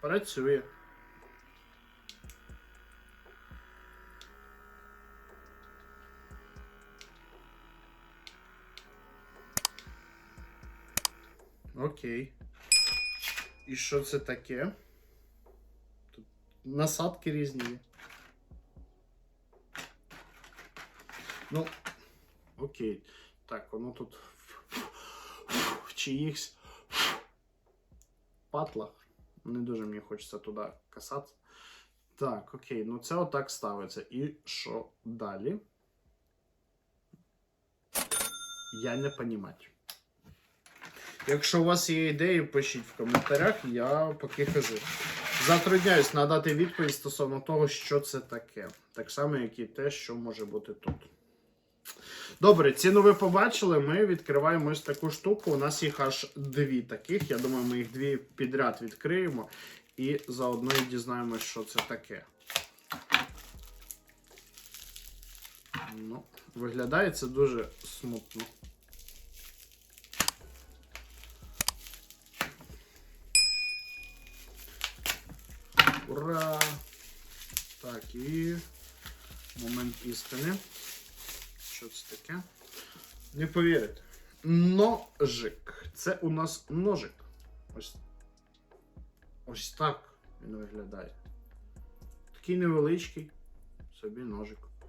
Працює. Окей. І що це таке? Тут насадки різні. Ну, окей. Так, воно тут в чиїхсь патлах. Не дуже мені хочеться туди касатися. Так, окей, ну це отак ставиться. І що далі? Я не розумію. Якщо у вас є ідеї, пишіть в коментарях, я поки хожу. Затрудняюсь надати відповідь стосовно того, що це таке. Так само, як і те, що може бути тут. Добре, ціну ви побачили. Ми відкриваємо ось таку штуку. У нас їх аж дві таких. Я думаю, ми їх дві підряд відкриємо і заодно і дізнаємось, що це таке. Ну, виглядає це дуже смутно. Ура! Так, і момент істини. Що це таке? Не повірите. Ножик. Це у нас ножик. Ось. Ось так він виглядає. Такий невеличкий. Собі ножик.